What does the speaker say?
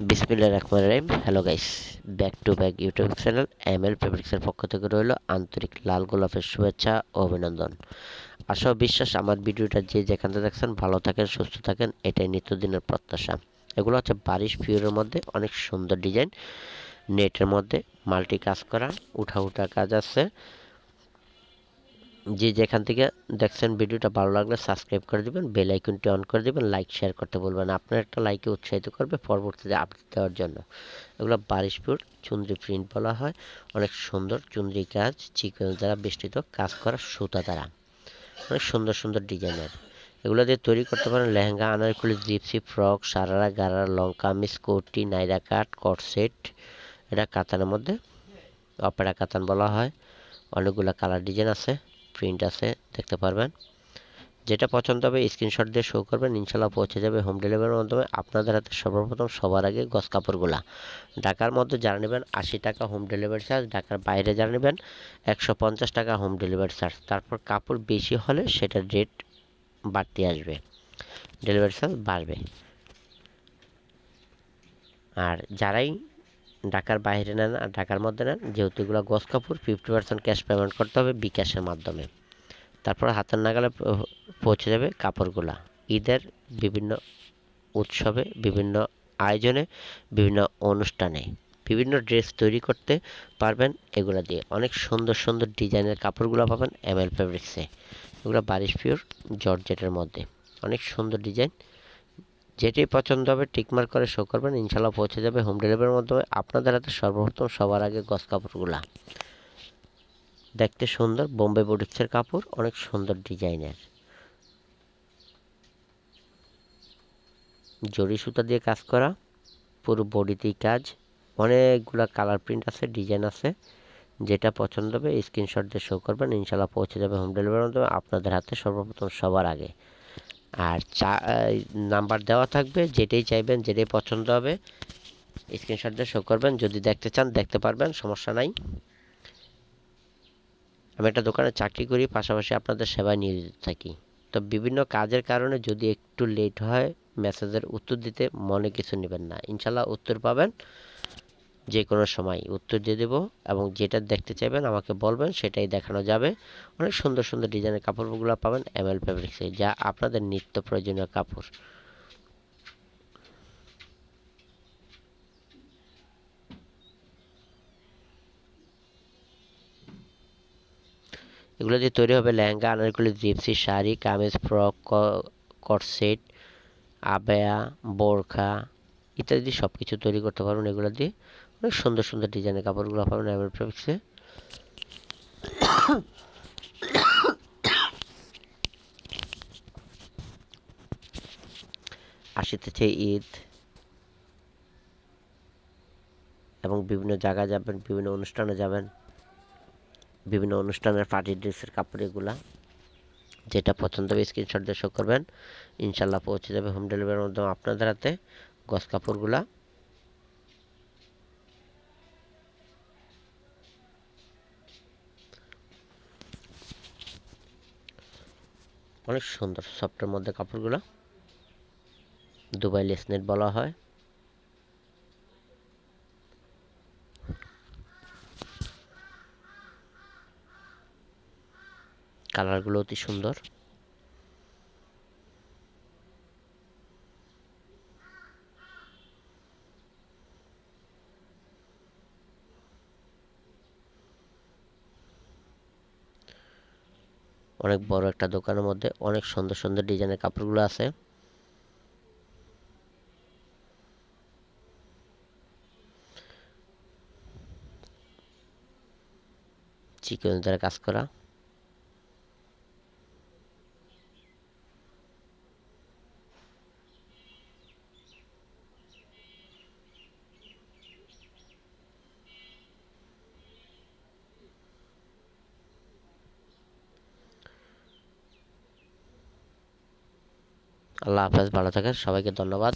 বিসমিল্লা রহমান রহিম। Hello guys back to back YouTube channel M L ফেব্রিক্সের পক্ষ থেকে রইল আন্তরিক লাল গোলাপের শুভেচ্ছা ও অভিনন্দন। আশা বিশ্বাস আমার ভিডিওটা যে যেখান দেখছেন, ভালো থাকেন, সুস্থ থাকেন, এটাই নিত্যদিনের প্রত্যাশা। এগুলো হচ্ছে বারিশ পিওরের মধ্যে অনেক সুন্দর ডিজাইন, নেটের মধ্যে মাল্টি কাজ করা, উঠা উঠা কাজ আছে। যে যেখান থেকে দেখছেন ভিডিওটা ভালো লাগলে সাবস্ক্রাইব করে দেবেন বেল আইকনটি অন করে দেবেন লাইক শেয়ার করতে বলবেন আপনার একটা লাইকে উৎসাহিত করবে পরবর্তীতে আপডেট দেওয়ার জন্য। এগুলো বারিশপুর চুন্দ্রি প্রিন্ট বলা হয়। অনেক সুন্দর চুন্দ্রি কাজ, চিকেন দ্বারা বেষ্টিত কাজ করা সুতা দ্বারা। অনেক সুন্দর সুন্দর ডিজাইনের। এগুলো দিয়ে তৈরি করতে পারেন lehenga, anarkali, gypsy, frock, sharara, gharara long kameez কোটি, নাইরা কাট কট সেট এটা কাতানের মধ্যে, অপেরা কাতান বলা হয়। অনেকগুলো কালার ডিজাইন আছে। প্রিন্ট আছে, দেখতে পারবেন। যেটা পছন্দ হবে স্ক্রিনশট দিয়ে শো করবেন, ইনশাল্লাহ পৌঁছে যাবে হোম ডেলিভারির মাধ্যমে আপনাদের হাতে সর্বপ্রথম সবার আগে গস কাপড়গুলা। ঢাকার মধ্যে যারা নেবেন, আশি টাকা হোম ডেলিভারি চার্জ ঢাকার বাইরে যারা নেবেন, একশো পঞ্চাশ টাকা হোম ডেলিভারি চার্জ তারপর কাপড় বেশি হলে সেটার রেট বাড়তি আসবে ডেলিভারি চার্জ বাড়বে। আর যারাই ঢাকার বাইরে নেন আর ঢাকার মধ্যে নেন, যেহেতু এগুলো গস কাপড় ফিফটি পার্সেন্ট ক্যাশ পেমেন্ট করতে হবে বিকাশের মাধ্যমে। তারপর হাতের নাগালে পৌঁছে যাবে কাপড়গুলা। ঈদের বিভিন্ন উৎসবে, বিভিন্ন আয়োজনে, বিভিন্ন অনুষ্ঠানে বিভিন্ন ড্রেস তৈরি করতে পারবেন এগুলো দিয়ে। অনেক সুন্দর সুন্দর ডিজাইনের কাপড়গুলো পাবেন এম এল ফেব্রিক্সে এগুলো বারিশ পিওর জর্জেটের মধ্যে। অনেক সুন্দর ডিজাইন। যেটি পছন্দ হবে টিকমার করে শো করবেন, ইনশাল্লাহ পৌঁছে যাবে হোম ডেলিভারির মাধ্যমে। আপনাদের হাতে সর্বপ্রথম সবার আগে গস কাপড়গুলা। দেখতে সুন্দর বোম্বে বুটিক্সের কাপড়, অনেক সুন্দর ডিজাইনের। জরি সুতা দিয়ে কাজ করা, পুরো বডিতেই কাজ। অনেকগুলা কালার প্রিন্ট আছে ডিজাইন আছে। যেটা পছন্দ হবে স্ক্রিনশট দিয়ে শো করবেন, ইনশাল্লাহ পৌঁছে যাবে হোম ডেলিভারির মাধ্যমে। আপনাদের হাতে সর্বপ্রথম সবার আগে। আর চা নাম্বার দেওয়া থাকবে, যেটাই চাইবেন, যেটাই পছন্দ হবে। স্ক্রিনশট দিয়ে শো করবেন, যদি দেখতে চান, দেখতে পারবেন, সমস্যা নাই। আমি একটা দোকানে চাকরি করি, পাশাপাশি আপনাদের সেবায় নিয়োজিত থাকি। তো বিভিন্ন কাজের কারণে যদি একটু লেট হয় মেসেজের উত্তর দিতে মনে কিছু নেবেন না। ইনশাল্লাহ উত্তর পাবেন। যে কোনো সময় উত্তর দিয়ে দেবো এবং যেটা দেখতে চাইবেন, আমাকে বলবেন, সেটাই দেখানো যাবে। অনেক সুন্দর সুন্দর ডিজাইনের কাপড়গুলো পাবেন এম এল ফেব্রিক্সে যা আপনাদের নিত্য প্রয়োজনীয় কাপড়। এগুলো দিয়ে তৈরি হবে লেহেঙ্গা, আনারকুলি, জিপসি, শাড়ি, কামিজ, ফ্রক কটসেট, আবেয়া, বোরখা ইত্যাদি সব কিছু তৈরি করতে পারবেন এগুলো দিয়ে। অনেক সুন্দর সুন্দর ডিজাইনের কাপড়গুলো পাবেন প্রফিক্সে আসিতেছে ঈদ এবং বিভিন্ন জায়গায় যাবেন, বিভিন্ন অনুষ্ঠানে যাবেন, বিভিন্ন অনুষ্ঠানের পার্টি ড্রেসের কাপড় এগুলা। যেটা পছন্দ হবে স্ক্রিনশট দিয়ে শো করবেন। ইনশাল্লাহ পৌঁছে যাবে হোম ডেলিভারির মাধ্যমে আপনাদের হাতে গস কাপড়গুলা। অনেক সুন্দর সফটের মধ্যে কাপড়গুলো। দুবাই লেসনেট বলা হয়। কালারগুলো অতি সুন্দর। অনেক বড় একটা দোকানের মধ্যে অনেক সুন্দর সুন্দর ডিজাইনের কাপড়গুলো আছে। চিকেন দ্বারা কাজ করা। আল্লাহ হাফেজ ভালো থাকেন সবাইকে ধন্যবাদ।